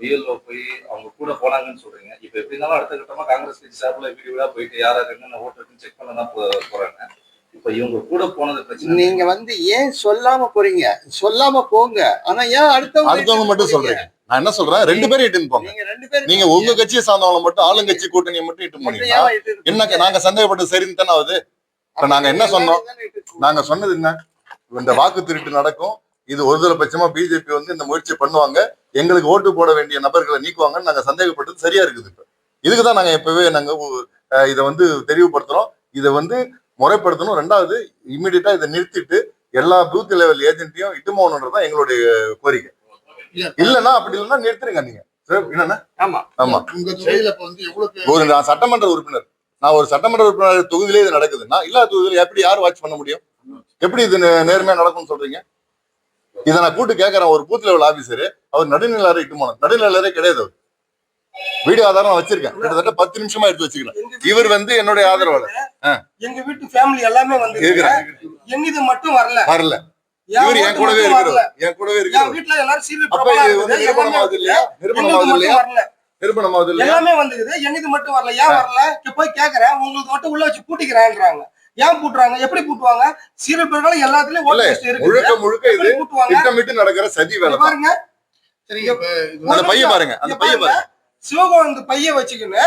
BLO போய் அவங்க கூட போனாங்கன்னு சொல்றீங்க. இப்ப எப்படி இருந்தாலும் அடுத்த கட்டமா காங்கிரஸ் கட்சி சார்பில் வீடு வீடா போயிட்டு யார் என்னென்ன ஓட்டு இருக்குன்னு செக் பண்ண தான் போறாங்க. இப்ப இவங்க கூட போனது பிரச்சனை நீங்க வந்து ஏன் சொல்லாம போறீங்க? சொல்லாம போங்க. ஆனா ஏன் அடுத்தவங்க அடுத்தவங்க மட்டும் சொல்றீங்க. நான் என்ன சொல்றேன்? ரெண்டு பேரும் இட்டுன்னு போங்க. நீங்க ரெண்டு பேரும் நீங்க உங்க கட்சியை சார்ந்தவங்க மட்டும் ஆளுங்கட்சி கூட்டணியை மட்டும் இட்டு போனீங்கன்னா என்ன நாங்க சந்தேகப்பட்டு சரின்னு தானே ஆகுது? இப்ப நாங்க என்ன சொன்னோம்? நாங்க சொன்னது என்ன? இந்த வாக்கு திருட்டு நடக்கும். இது ஒருதலை பட்சமா பிஜேபி வந்து இந்த முயற்சி பண்ணுவாங்க. எங்களுக்கு ஓட்டு போட வேண்டிய நபர்களை நீக்குவாங்கன்னு நாங்க சந்தேகப்பட்டது சரியா இருக்குது இப்ப. இதுக்கு தான் நாங்க இப்பவே நாங்க உ- அஹ் இதை வந்து தெளிவுபடுத்துறோம் இதை வந்து முறைப்படுத்தணும். ரெண்டாவது இம்மிடியட்டா இதை நிறுத்திட்டு எல்லா பூத் லெவல் ஏஜென்ட்டையும் இட்டு போகணுன்றதுதான் எங்களுடைய கோரிக்கை. இல்லைன்னா அப்படி இல்லைன்னா நிறுத்துறீங்க நீங்க. என்னன்னா? ஆமா. ஆமா. தொகுதியில ஒரு நான் சட்டமன்ற உறுப்பினர். நான் ஒரு சட்டமன்ற உறுப்பினர் தொகுதியிலே இது நடக்குதுன்னா எல்லா தொகுதியிலும் எப்படி யார் வாட்ச் பண்ண முடியும்? எப்படி இது நேர்மையா நடக்கும்னு சொல்றீங்க? இதை நான் கூட்டு கேட்கறேன் ஒரு பூத் லெவல் ஆபீசர் அவர் நடுநிலையாரை இட்டு போனோம் நடுநிலையாரே கிடையாது அவர். வீடியோ ஆதாரம் நான் வச்சிருக்கேன். கிட்டத்தட்ட பத்து நிமிஷமா எடுத்து வச்சுக்கிறேன். இவர் வந்து என்னுடைய ஆதரவாளர். எங்க வீட்டு ஃபேமிலி எல்லாமே வந்து இருக்கிறேன் என்னது மட்டும் வரல. வரல. இவர் என் கூடவே. இருக்கிறவர் என் கூடவே என் இருக்கிறவர் வீட்டுல எல்லாரும் சீரியல் அப்ப இது வந்து. எல்லாமே நிரூபணமாவது இல்லையா? நிரூபணமாவது மட்டும் இல்லையா? வரல. நிரூபணமாவது இல்லையா? எல்லாமே வந்துக்குது என்னது மட்டும் வரல. ஏன் வரல? போய் கேக்குறேன் உங்களுக்கு மட்டும் உள்ள வச்சு பூட்டிக்கிறேன்றாங்க. ஏன் பூட்டுறாங்க? எப்படி பூட்டுவாங்க? சீரியல் பிரகாரம் எல்லாத்துலயும் முழுக்க முழுக்க இது திட்டமிட்டு நடக்கிற சதி வேலை. பாருங்க. சரிங்க அந்த பையன் பாருங்க அந்த பையன் பாருங்க. சிவகோவிந்த் பைய வச்சுக்கின்னு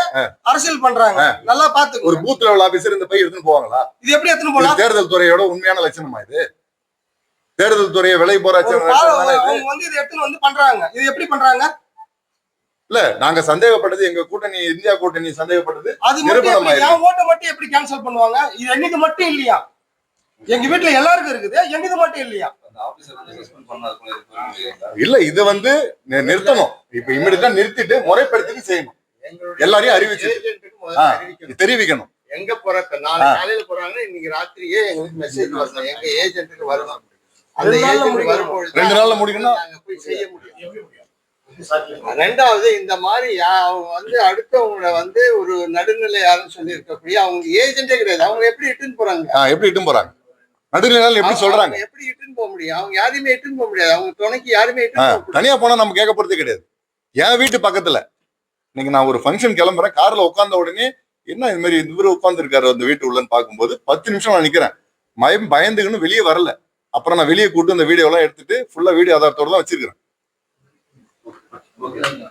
அரசியல் பண்றாங்க. நல்லா ஒரு பாத்துக்கோங்க பூத் லெவல் ஆபீசர் இந்த பையன் எடுத்துன்னு போவாங்களா? இது எப்படி எத்தனை இது போலாம் தேர்தல் துறையோட உண்மையான லட்சணமா இது? தேர்தல் துறையை விலை ஒரு போராட்சி அவங்க வந்து இதை எடுத்துன்னு வந்து பண்றாங்க. இது எப்படி பண்றாங்க? இல்ல நாங்க சந்தேகப்பட்டது எங்க கூட்டணி இந்தியா கூட்டணி சந்தேகப்பட்டது அது மட்டும் ஓட்டை மட்டும் எப்படி கேன்சல் பண்ணுவாங்க? இது என்னது மட்டும் இல்லையா? எங்க வீட்டுல எல்லாருக்கும் இருக்குது என்னது மட்டும் இல்லையா? அந்த ஆபீசர் வந்து சஸ்பெண்ட் பண்ணாது இல்ல இது வந்து நிறுத்தணும். இப்ப இம்மிடியா நிறுத்திட்டு முறைப்படுத்தி செய்யணும். எல்லாரையும் அறிவிச்சு. தெரிவிக்கணும். எங்க போறப்ப நாளை காலையில போறாங்கன்னா இன்னைக்கு ராத்திரியே எங்களுக்கு மெசேஜ் வரணும். எங்க ஏஜென்ட்டுக்கு வரணும். அந்த ரெண்டு நாள்ல ஏஜென்ட். வரும்பொழுது ரெண்டு நாள்ல முடிக்கணும். செய்ய முடியும். ரெண்டாவது இந்த மாதிரி அவங்க வந்து அடுத்தவங்கள வந்து ஒரு நடுநிலை யாருன்னு சொல்லி இருக்கக்கூடிய அவங்க ஏஜென்டே கிடையாது. அவங்க எப்படி இட்டுன்னு போறாங்க? எப்படி இட்டும் போறாங்க? நடுநிலையாளர் எப்படி சொல்றாங்க? எப்படி இட்டுன்னு போக முடியும்? அவங்க யாரையுமே இட்டுன்னு போக முடியாது. அவங்க துணைக்கு யாருமே இட்டுன்னு தனியா போனா நம்ம கேட்க போறதே கிடையாது. என் வீட்டு பக்கத்துல இன்னைக்கு நான் ஒரு ஃபங்க்ஷன் கிளம்புறேன் கார்ல உட்கார்ந்த உடனே என்ன இது மாதிரி இவரு உட்கார்ந்து இருக்காரு அந்த வீட்டு உள்ளன்னு பார்க்கும்போது பத்து நிமிஷம் நான் நிக்கிறேன். பயம் பயந்துக்கின்னு வெளியே வரல. அப்புறம் நான் வெளியே கூட்டு அந்த வீடியோ எல்லாம் எடுத்துட்டு ஃபுல்லா வீடியோ ஆதாரத்தோட தான் வச்சிருக்கிறேன். O kɛra